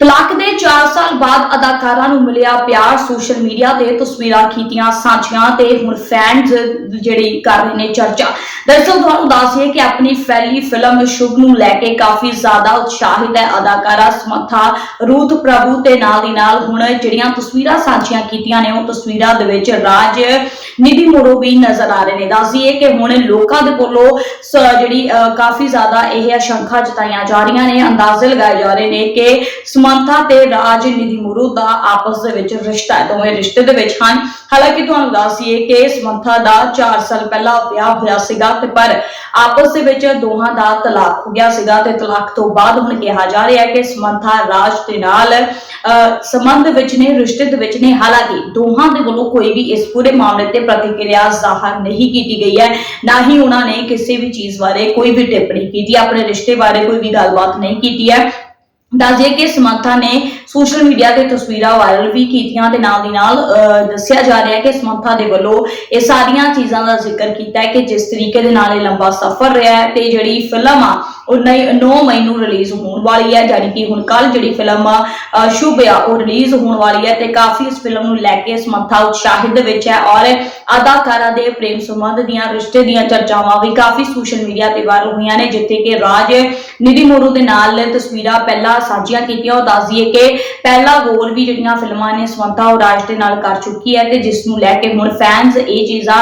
ਤਲਾਕ ਦੇ 4 ਸਾਲ ਬਾਅਦ ਅਦਾਕਾਰਾ ਨੂੰ ਮਿਲਿਆ ਪਿਆਰ ਸੋਸ਼ਲ ਮੀਡੀਆ ਤੇ ਤਸਵੀਰਾਂ ਕੀਤੀਆਂ ਸਾਂਝੀਆਂ ਤੇ ਹੁਣ ਫੈਨਸ ਜਿਹੜੀ ਕਰ ਰਹੇ ਨੇ ਚਰਚਾ। ਦਰਅਸਲ ਤੁਹਾਨੂੰ ਦੱਸਿਏ ਕਿ ਆਪਣੀ ਪਹਿਲੀ ਫਿਲਮ ਸ਼ੁਭ ਨੂੰ ਲੈ ਕੇ ਕਾਫੀ ਜ਼ਿਆਦਾ ਉਤਸ਼ਾਹਿਤ ਹੈ। ਅਦਾਕਾਰਾ ਸਮੱਥਾ ਰੂਥ ਪ੍ਰਭੂ ਤੇ ਨਾਲ ਦੀ ਨਾਲ ਹੁਣ ਜਿਹੜੀਆਂ ਤਸਵੀਰਾਂ ਸਾਂਝੀਆਂ ਕੀਤੀਆਂ ਨੇ ਉਹ ਤਸਵੀਰਾਂ ਦੇ ਵਿੱਚ ਰਾਜ ਨਿਧੀ ਮੋੜੋ ਵੀ ਨਜ਼ਰ ਆ ਰਹੇ ਨੇ। ਦੱਸਿਏ ਕਿ ਹੁਣ ਲੋਕਾਂ ਦੇ ਕੋਲੋਂ ਜਿਹੜੀ ਅਹ, ਕਾਫੀ ਜ਼ਿਆਦਾ ਇਹ ਆਸ਼ੰਕਾ ਜਤਾਈਆਂ ਜਾ ਰਹੀਆਂ ਨੇ। ਅੰਦਾਜ਼ੇ ਲਗਾਏ ਜਾ ਰਹੇ ਨੇ ਕਿ ਸਮੰਥਾ ਤੇ ਰਾਜ ਨਿਧੀ ਮੁਰੂ ਦਾ ਆਪਸ ਦੇ ਵਿੱਚ ਰਿਸ਼ਤਾ ਹੈ ਦੋਵੇਂ ਰਿਸ਼ਤੇ ਦੇ ਵਿੱਚ ਹਨ। ਹਾਲਾਂਕਿ ਤੁਹਾਨੂੰ ਦੱਸੀਏ ਕਿ ਸਮੰਥਾ ਦਾ 4 ਸਾਲ ਪਹਿਲਾਂ ਵਿਆਹ ਹੋਇਆ ਸੀਗਾ ਤੇ ਪਰ ਆਪਸ ਦੇ ਵਿੱਚ ਦੋਹਾਂ ਦਾ ਤਲਾਕ ਹੋ ਗਿਆ ਸੀਗਾ ਤੇ ਤਲਾਕ ਤੋਂ ਬਾਅਦ ਹੁਣ ਕਿਹਾ ਜਾ ਰਿਹਾ ਹੈ ਕਿ ਸਮੰਥਾ ਰਾਜ ਦੇ ਨਾਲ ਅਹ, ਸੰਬੰਧ ਵਿੱਚ ਨੇ ਰਿਸ਼ਤੇ ਦੇ ਵਿੱਚ ਨੇ। ਹਾਲਾਂਕਿ ਦੋਹਾਂ ਦੇ ਵੱਲੋਂ ਕੋਈ ਵੀ ਇਸ ਪੂਰੇ ਮਾਮਲੇ ਤੇ ਪ੍ਰਤੀਕਿਰਿਆ ਜ਼ਾਹਰ ਨਹੀਂ ਕੀਤੀ ਗਈ ਹੈ। ਨਾ ਹੀ ਉਹਨਾਂ ਨੇ ਕਿਸੇ ਵੀ ਚੀਜ਼ ਬਾਰੇ ਕੋਈ ਵੀ ਟਿੱਪਣੀ ਕੀਤੀ ਆਪਣੇ ਰਿਸ਼ਤੇ ਬਾਰੇ ਕੋਈ ਵੀ ਗੱਲਬਾਤ ਨਹੀਂ ਕੀਤੀ ਹੈ। ਦੱਸਦੇ ਕਿ ਸਮਰਥਾ ਨੇ ਸੋਸ਼ਲ ਮੀਡੀਆ ਤੇ ਤਸਵੀਰਾਂ ਵਾਇਰਲ ਵੀ ਕੀਤੀਆਂ ਤੇ ਨਾਲ ਦੀ ਨਾਲ ਦੱਸਿਆ ਜਾ ਰਿਹਾ ਹੈ ਕਿ ਸਮੰਥਾ ਦੇ ਵੱਲੋਂ ਇਹ ਸਾਰੀਆਂ ਚੀਜ਼ਾਂ ਦਾ ਜ਼ਿਕਰ ਕੀਤਾ ਹੈ ਕਿ ਜਿਸ ਤਰੀਕੇ ਦੇ ਨਾਲ ਇਹ ਲੰਬਾ ਸਫ਼ਰ ਰਿਹਾ ਹੈ ਤੇ ਜਿਹੜੀ ਫਿਲਮ ਆ, ਉਹ 9 ਮਈ ਨੂੰ ਰਿਲੀਜ਼ ਹੋਣ ਵਾਲੀ ਹੈ ਜਾਨੀ ਕਿ ਹੁਣ ਕੱਲ ਜਿਹੜੀ ਫਿਲਮ ਆ ਸ਼ੁਭ ਆ, ਉਹ ਰਿਲੀਜ਼ ਹੋਣ ਵਾਲੀ ਹੈ ਤੇ ਕਾਫੀ ਇਸ ਫਿਲਮ ਨੂੰ ਲੈ ਕੇ ਸਮੰਥਾ ਉਤਸ਼ਾਹਿਤ ਦੇ ਵਿੱਚ ਹੈ ਔਰ ਅਦਾਕਾਰਾ ਦੇ ਪ੍ਰੇਮ ਸੰਬੰਧ ਦੀਆਂ, ਰਿਸ਼ਤੇ ਦੀਆਂ ਚਰਚਾਵਾਂ ਵੀ ਕਾਫੀ ਸੋਸ਼ਲ ਮੀਡੀਆ ਤੇ ਵਾਇਰਲ ਹੋਈਆਂ ਨੇ, ਜਿੱਥੇ ਕਿ ਰਾਜ ਨਿਧੀ ਮੋਰੂ ਦੇ ਨਾਲ ਤਸਵੀਰਾਂ ਪਹਿਲਾਂ ਸਾਂਝੀਆਂ ਕੀਤੀਆਂ, ਉਹ ਦੱਸਦੀਏ ਕਿ ਪਹਿਲਾ ਹੋਰ ਵੀ ਜਿਹੜੀਆਂ ਫਿਲਮਾਂ ਨੇ ਸਮੰਥਾ ਰਾਜ ਦੇ ਨਾਲ ਕਰ ਚੁੱਕੀ ਹੈ ਤੇ ਜਿਸ ਨੂੰ ਲੈ ਕੇ ਹੁਣ ਫੈਨਸ ਇਹ ਚੀਜ਼ਾਂ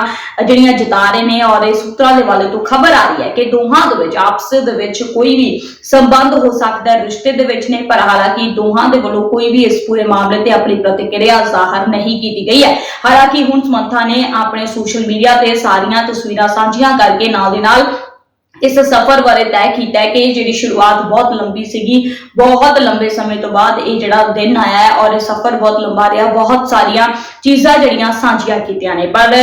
ਜਿਹੜੀਆਂ ਜਤਾ ਰਹੇ ਨੇ ਔਰ ਇਹ ਸੂਤਰਾਂ ਦੇ ਵਾਲੇ ਤੋਂ ਖਬਰ ਆ ਰਹੀ ਹੈ ਕਿ ਦੋਹਾਂ ਦੇ ਵਿੱਚ, ਆਪਸ ਦੇ ਵਿੱਚ ਕੋਈ ਵੀ ਸੰਬੰਧ ਹੋ ਸਕਦਾ ਰਿਸ਼ਤੇ ਦੇ ਵਿੱਚ ਨੇ, ਪਰ ਹਾਲਾਂਕਿ ਦੋਹਾਂ ਦੇ ਵੱਲੋਂ ਕੋਈ ਵੀ ਇਸ ਪੂਰੇ ਮਾਮਲੇ ਤੇ ਆਪਣੀ ਪ੍ਰਤੀਕਿਰਿਆ ਜ਼ਾਹਰ ਨਹੀਂ ਕੀਤੀ ਗਈ ਹੈ। ਹਾਲਾਂਕਿ ਹੁਣ ਸਮੰਥਾ ਨੇ ਆਪਣੇ ਸੋਸ਼ਲ ਮੀਡੀਆ ਤੇ ਸਾਰੀਆਂ ਤਸਵੀਰਾਂ ਸਾਂਝੀਆਂ ਕਰਕੇ ਨਾਲ ਦੇ ਨਾਲ ਇਸ ਸਫ਼ਰ ਬਾਰੇ ਤੈਅ ਕੀਤਾ ਹੈ ਕਿ ਇਹ ਜਿਹੜੀ ਸ਼ੁਰੂਆਤ ਬਹੁਤ ਲੰਬੀ ਸੀਗੀ, ਬਹੁਤ ਲੰਬੇ ਸਮੇਂ ਤੋਂ ਬਾਅਦ ਇਹ ਜਿਹੜਾ ਦਿਨ ਆਇਆ ਹੈ ਔਰ ਇਹ ਸਫ਼ਰ ਬਹੁਤ ਲੰਬਾ ਰਿਹਾ, ਬਹੁਤ ਸਾਰੀਆਂ ਚੀਜ਼ਾਂ ਜਿਹੜੀਆਂ ਸਾਂਝੀਆਂ ਕੀਤੀਆਂ ਨੇ। ਪਰ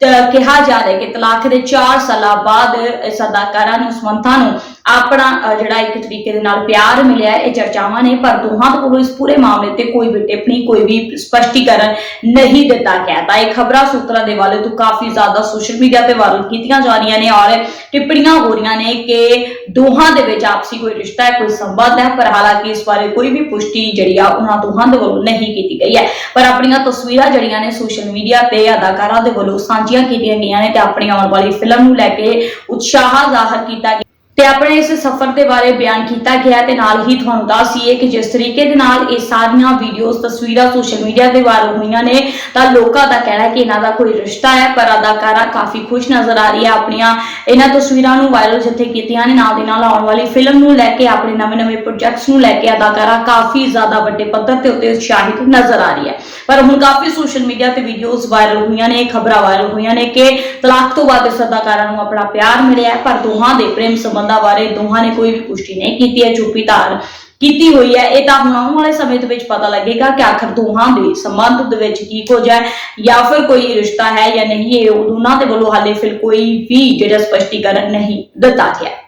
ਕਿਹਾ ਜਾ ਰਿਹਾ ਕਿ ਤਲਾਕ ਦੇ 4 ਸਾਲਾਂ ਬਾਅਦ ਇਸ ਅਦਾਕਾਰਾ ਨੂੰ ਸਮੰਥਾ ਨੂੰ ਆਪਣਾ ਜਿਹੜਾ ਇੱਕ ਤਰੀਕੇ ਦੇ ਨਾਲ ਪਿਆਰ ਮਿਲਿਆ ਇਹ ਚਰਚਾਵਾਂ ਨੇ, ਪਰ ਦੋਹਾਂ ਕੋਲੋਂ ਇਸ ਪੂਰੇ ਮਾਮਲੇ ਤੇ ਕੋਈ ਵੀ ਟਿੱਪਣੀ, ਕੋਈ ਵੀ ਸਪਸ਼ਟੀਕਰਨ ਨਹੀਂ ਦਿੱਤਾ ਗਿਆ। ਤਾਂ ਇਹ ਖਬਰਾਂ ਸੂਤਰਾਂ ਦੇ ਵਾਲੇ ਤੋਂ ਕਾਫੀ ਜ਼ਿਆਦਾ ਸੋਸ਼ਲ ਮੀਡੀਆ ਤੇ ਵਾਇਰਲ ਕੀਤੀਆਂ ਜਾ ਰਹੀਆਂ ਨੇ ਔਰ ਟਿੱਪਣੀਆਂ ਹੋ ਰਹੀਆਂ ਨੇ ਕਿ ਦੋਹਾਂ ਦੇ ਵਿੱਚ ਆਪਸੀ ਕੋਈ ਰਿਸ਼ਤਾ ਹੈ, ਕੋਈ ਸੰਬੰਧ ਹੈ, ਪਰ ਹਾਲਾਂਕਿ ਇਸ ਬਾਰੇ ਕੋਈ ਵੀ ਪੁਸ਼ਟੀ ਜਿਹੜੀ ਆ ਉਹਨਾਂ ਦੋਹਾਂ ਦੇ ਵੱਲੋਂ ਨਹੀਂ ਕੀਤੀ ਗਈ ਹੈ। ਪਰ ਆਪਣੀਆਂ ਤਸਵੀਰਾਂ ਜਿਹੜੀਆਂ ਨੇ ਸੋਸ਼ਲ ਮੀਡੀਆ ਤੇ ਅਦਾਕਾਰਾਂ ਦੇ ਵੱਲੋਂ ਸਾਂਝੀਆਂ ਕੀਤੀਆਂ ਗਈਆਂ ਨੇ ਤੇ ਆਪਣੀ ਆਉਣ ਵਾਲੀ ਫਿਲਮ ਨੂੰ ਲੈ ਕੇ ਉਤਸ਼ਾਹ ਜ਼ਾਹਰ ਕੀਤਾ ਗਿਆ। ਤੇ ਆਪਣੇ ਇਸ ਸਫ਼ਰ ਦੇ ਬਾਰੇ ਬਿਆਨ ਕੀਤਾ ਗਿਆ ਤੇ ਨਾਲ ਹੀ ਤੁਹਾਨੂੰ ਦੱਸੀਏ ਕਿ ਜਿਸ ਤਰੀਕੇ ਦੇ ਨਾਲ ਇਹ ਸਾਰੀਆਂ ਵੀਡੀਓਜ਼ ਤਸਵੀਰਾਂ ਸੋਸ਼ਲ ਮੀਡੀਆ ਤੇ ਵਾਇਰਲ ਹੋਈਆਂ ਨੇ, ਤਾਂ ਲੋਕਾਂ ਦਾ ਕਹਿਣਾ ਹੈ ਕਿ ਇਹਨਾਂ ਦਾ ਕੋਈ ਰਿਸ਼ਤਾ ਹੈ, ਪਰ ਅਦਾਕਾਰਾ ਕਾਫੀ ਖੁਸ਼ ਨਜ਼ਰ ਆ ਰਹੀ ਹੈ ਆਪਣੀਆਂ ਇਹਨਾਂ ਤਸਵੀਰਾਂ ਨੂੰ ਵਾਇਰਲ ਜਿੱਥੇ ਕੀਤੀਆਂ ਨੇ, ਨਾਲ ਦੀ ਨਾਲ ਆਉਣ ਵਾਲੀ ਫਿਲਮ ਨੂੰ ਲੈ ਕੇ ਆਪਣੇ ਨਵੇਂ-ਨਵੇਂ ਪ੍ਰੋਜੈਕਟਸ ਨੂੰ ਲੈ ਕੇ ਅਦਾਕਾਰਾ ਕਾਫੀ ਜ਼ਿਆਦਾ ਵੱਡੇ ਪੱਧਰ ਤੇ ਉੱਤੇ ਉਤਸ਼ਾਹਿਤ ਨਜ਼ਰ ਆ ਰਹੀ ਹੈ। ਪਰ ਹੁਣ ਕਾਫੀ ਸੋਸ਼ਲ ਮੀਡੀਆ ਤੇ ਵੀਡੀਓਜ਼ ਵਾਇਰਲ ਹੋਈਆਂ ਨੇ, ਖਬਰਾਂ ਵਾਇਰਲ ਹੋਈਆਂ ਨੇ ਕਿ ਤਲਾਕ ਤੋਂ ਬਾਅਦ ਇਸ ਅਦਾਕਾਰਾ ਨੂੰ ਆਪਣਾ ਪਿਆਰ ਮਿਲਿਆ ਪਰ ਦੋਹਾਂ ਦੇ ਪ੍ਰੇਮ ਸੰਬੰਧ ਬਾਰੇ ਦੋਹਾਂ ਨੇ ਕੋਈ ਵੀ ਪੁਸ਼ਟੀ ਨਹੀਂ ਕੀਤੀ ਹੈ ਚੁੱਪੀ ਧਾਰ ਕੀਤੀ ਹੋਈ ਹੈ। ਇਹ ਤਾਂ ਹੁਣ ਆਉਣ ਵਾਲੇ ਸਮੇਂ ਦੇ ਵਿੱਚ ਪਤਾ ਲੱਗੇਗਾ ਕਿ ਆਖਰ ਦੋਹਾਂ ਦੇ ਸੰਬੰਧ ਦੇ ਵਿੱਚ ਕੀ ਕੁਝ ਹੈ ਜਾਂ ਫਿਰ ਕੋਈ ਰਿਸ਼ਤਾ ਹੈ ਜਾਂ ਨਹੀਂ, ਇਹ ਦੋਨਾਂ ਦੇ ਵੱਲੋਂ ਹਾਲੇ ਫਿਰ ਕੋਈ ਵੀ ਜਿਹੜਾ ਸਪਸ਼ਟੀਕਰਨ ਨਹੀਂ ਦਿੱਤਾ ਗਿਆ।